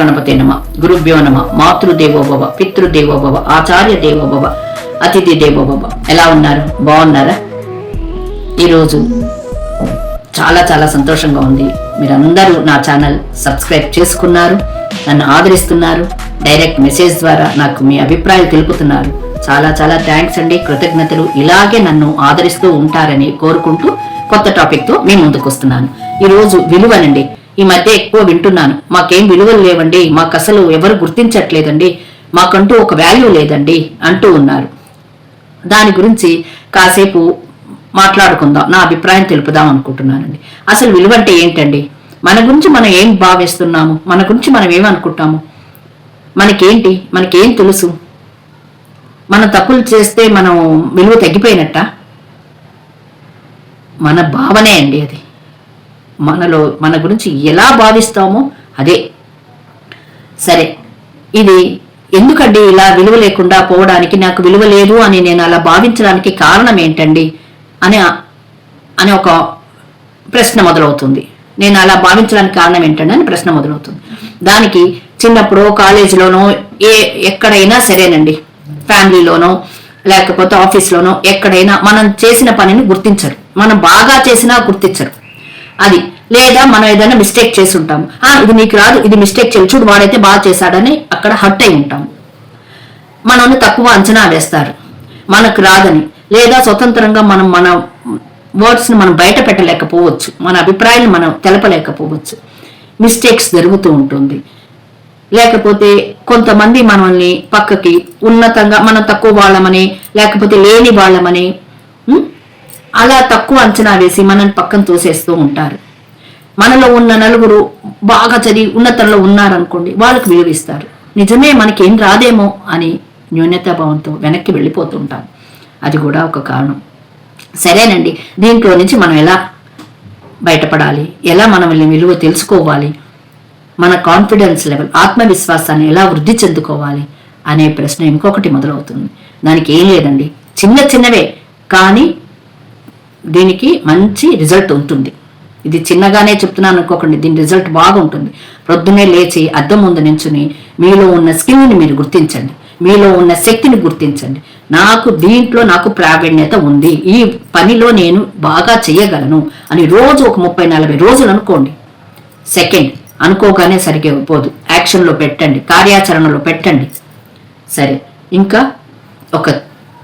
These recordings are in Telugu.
మహాగణపతి నమ. గురుభ్యో నమ. మాతృదేవోభవ పితృదేవోభవ ఆచార్య దేవోభవ అతిథి దేవోభవ ఎలా ఉన్నారు? బాగున్నారా? ఈరోజు చాలా చాలా సంతోషంగా ఉంది. మీరందరూ నా ఛానల్ సబ్స్క్రైబ్ చేసుకున్నారు నన్ను ఆదరిస్తున్నారు డైరెక్ట్ మెసేజ్ ద్వారా నాకు మీ అభిప్రాయాలు తెలుపుతున్నారు. చాలా చాలా థ్యాంక్స్ అండి. కృతజ్ఞతలు. ఇలాగే నన్ను ఆదరిస్తూ ఉంటారని కోరుకుంటూ కొత్త టాపిక్తో మీ ముందుకు వస్తున్నాను. ఈ రోజు విలువనండి. ఈ మధ్య ఎక్కువ వింటున్నాను. మాకేం విలువలు లేవండి. మాకు అసలు ఎవరు గుర్తించట్లేదండి. మాకంటూ ఒక వాల్యూ లేదండి అంటూ ఉన్నారు. దాని గురించి కాసేపు మాట్లాడుకుందాం. నా అభిప్రాయం తెలుపుదాం అనుకుంటున్నానండి. అసలు విలువ అంటే ఏంటండి? మన గురించి మనం ఏం భావిస్తున్నాము? మన గురించి మనం ఏమనుకుంటాము? మనకేంటి? మనకేం తెలుసు? మన తప్పులు చేస్తే మనం విలువ తగ్గిపోయినట్ట? మన భావనే అండి అది. మనలో మన గురించి ఎలా భావిస్తామో అదే. సరే ఇది ఎందుకండి ఇలా విలువ లేకుండా పోవడానికి నాకు విలువ లేదు అని నేను అలా భావించడానికి కారణం ఏంటండి అని అని ఒక ప్రశ్న మొదలవుతుంది. నేను అలా భావించడానికి కారణం ఏంటండి అని ప్రశ్న మొదలవుతుంది. దానికి చిన్నప్పుడు కాలేజీలోనో ఏ ఎక్కడైనా సరేనండి. ఫ్యామిలీలోనో లేకపోతే ఆఫీస్లోనో ఎక్కడైనా మనం చేసిన పనిని గుర్తించరు. మనం బాగా చేసినా గుర్తించరు. అది. లేదా మనం ఏదైనా మిస్టేక్ చేసి ఉంటాం ఆ ఇది నీకు రాదు ఇది మిస్టేక్ చేయి చూడు వాడైతే బాగా చేశాడని అక్కడ హర్ట్ అయి ఉంటాం. మనల్ని తక్కువ అంచనా వేస్తారు. మనకు రాదని. లేదా స్వతంత్రంగా మనం మన వర్డ్స్ని మనం బయట పెట్టలేకపోవచ్చు. మన అభిప్రాయాలు మనం తెలపలేకపోవచ్చు. మిస్టేక్స్ జరుగుతూ ఉంటుంది. లేకపోతే కొంతమంది మనల్ని పక్కకి ఉన్నతంగా మనం తక్కువ వాళ్ళమని లేకపోతే లేని వాళ్ళమని అలా తక్కువ అంచనా వేసి మనల్ని పక్కన తోసేస్తూ ఉంటారు. మనలో ఉన్న నలుగురు బాగా చదివి ఉన్నతంలో ఉన్నారనుకోండి వాళ్ళకు విలువిస్తారు నిజమే మనకేం రాదేమో అని న్యూన్యతాభావంతో వెనక్కి వెళ్ళిపోతుంటాం అది కూడా ఒక కారణం. సరేనండి దీంట్లో నుంచి మనం ఎలా బయటపడాలి? ఎలా మనం విలువ తెలుసుకోవాలి? మన కాన్ఫిడెన్స్ లెవెల్ ఆత్మవిశ్వాసాన్ని ఎలా వృద్ధి చెందుకోవాలి అనే ప్రశ్న ఇంకొకటి మొదలవుతుంది. దానికి ఏం లేదండి. చిన్న చిన్నవే కానీ దీనికి మంచి రిజల్ట్ ఉంటుంది. ఇది చిన్నగానే చెప్తున్నాను అనుకోకండి దీని రిజల్ట్ బాగుంటుంది. ప్రొద్దునే లేచి అద్దం ముందు నించుని మీలో ఉన్న స్కిల్ని మీరు గుర్తించండి. మీలో ఉన్న శక్తిని గుర్తించండి. నాకు దీంట్లో నాకు ప్రావీణ్యత ఉంది. ఈ పనిలో నేను బాగా చేయగలను అని రోజు ఒక ముప్పై నలభై రోజులు అనుకోండి. సెకండ్ అనుకోగానే సరిగ్గా పోదు. యాక్షన్లో పెట్టండి కార్యాచరణలో పెట్టండి. సరే ఇంకా ఒక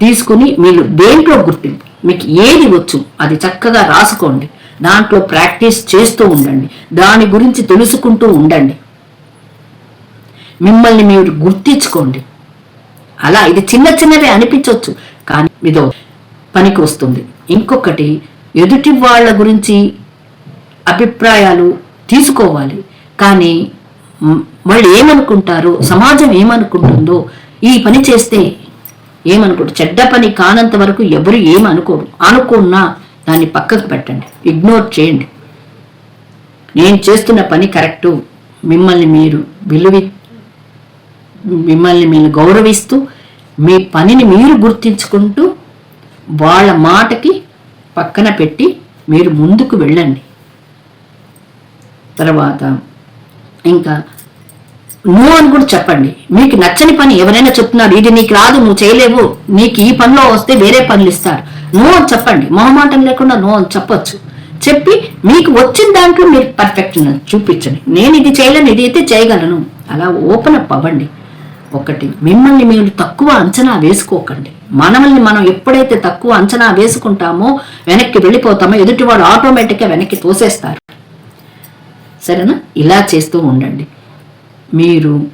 తీసుకుని మీరు దేంట్లో గుర్తింపు? మీకు ఏది వచ్చు అది చక్కగా రాసుకోండి. దాంట్లో ప్రాక్టీస్ చేస్తూ ఉండండి. దాని గురించి తెలుసుకుంటూ ఉండండి. మిమ్మల్ని మీరు గుర్తించుకోండి. అలా ఇది చిన్న చిన్నవి అనిపించవచ్చు కానీ ఇదో పనికి వస్తుంది. ఇంకొకటి ఎదుటి వాళ్ళ గురించి అభిప్రాయాలు తీసుకోవాలి. కానీ మళ్ళీ వాళ్ళు ఏమనుకుంటారో సమాజం ఏమనుకుంటుందో ఈ పని చేస్తే ఏమనుకోరు చెడ్డ పని కానంత వరకు ఎవరు ఏమనుకోరు. అనుకున్నా దాన్ని పక్కకు పెట్టండి. ఇగ్నోర్ చేయండి. నేను చేస్తున్న పని కరెక్టు. మిమ్మల్ని మీరు విలువి మిమ్మల్ని మీరు గౌరవిస్తూ మీ పనిని మీరు గుర్తించుకుంటూ వాళ్ళ మాటకి పక్కన పెట్టి మీరు ముందుకు వెళ్ళండి. తర్వాత ఇంకా నువ్వు అని కూడా చెప్పండి. మీకు నచ్చని పని ఎవరైనా చెప్తున్నారు ఇది నీకు రాదు నువ్వు చేయలేవు నీకు ఈ పనిలో వస్తే వేరే పనులు ఇస్తారు. నువ్వు అని చెప్పండి. మొహమాటం లేకుండా నువ్వు అని చెప్పొచ్చు. చెప్పి మీకు వచ్చిన దాంట్లో మీరు పర్ఫెక్ట్ చూపించండి. నేను ఇది చేయలేను ఇది అయితే చేయగలను. అలా ఓపెన్ అప్ అవ్వండి. ఒకటి మిమ్మల్ని మీరు తక్కువ అంచనా వేసుకోకండి. మనల్ని మనం ఎప్పుడైతే తక్కువ అంచనా వేసుకుంటామో వెనక్కి వెళ్ళిపోతామో ఎదుటివాడు ఆటోమేటిక్గా వెనక్కి తోసేస్తారు. సరేనా? ఇలా చేస్తూ ఉండండి. మీరు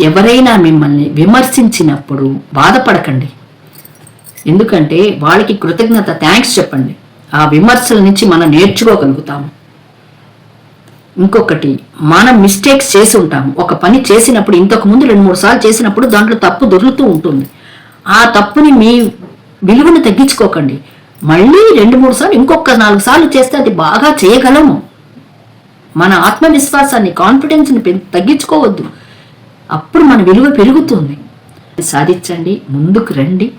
ఎవరైనా మిమ్మల్ని విమర్శించినప్పుడు బాధపడకండి. ఎందుకంటే వాళ్ళకి కృతజ్ఞత థ్యాంక్స్ చెప్పండి. ఆ విమర్శల నుంచి మనం నేర్చుకోగలుగుతాము. ఇంకొకటి మనం మిస్టేక్స్ చేసి ఉంటాము. ఒక పని చేసినప్పుడు ఇంతకు ముందు రెండు మూడు సార్లు చేసినప్పుడు దాంట్లో తప్పు దొరుకుతూ ఉంటుంది. ఆ తప్పుని మీ విలువను తగ్గించుకోకండి. మళ్ళీ రెండు మూడు సార్లు ఇంకొక నాలుగు సార్లు చేస్తే అది బాగా చేయగలము. మన ఆత్మవిశ్వాసాన్ని కాన్ఫిడెన్స్ని పెం- తగ్గించుకోవద్దు. అప్పుడు మన విలువ పెరుగుతుంది. సాధించండి ముందుకు రండి.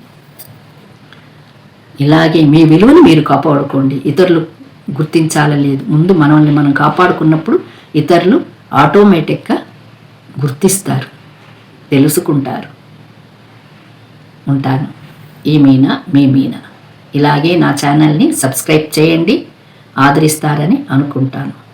ఇలాగే మీ విలువను మీరు కాపాడుకోండి. ఇతరులు గుర్తించాల లేదు. ముందు మనల్ని మనం కాపాడుకున్నప్పుడు ఇతరులు ఆటోమేటిక్గా గుర్తిస్తారు తెలుసుకుంటారు. ఉంటాను. ఈ మీనా మీ మీనా. ఇలాగే నా ఛానల్ని సబ్స్క్రైబ్ చేయండి. ఆదరిస్తారని అనుకుంటాను.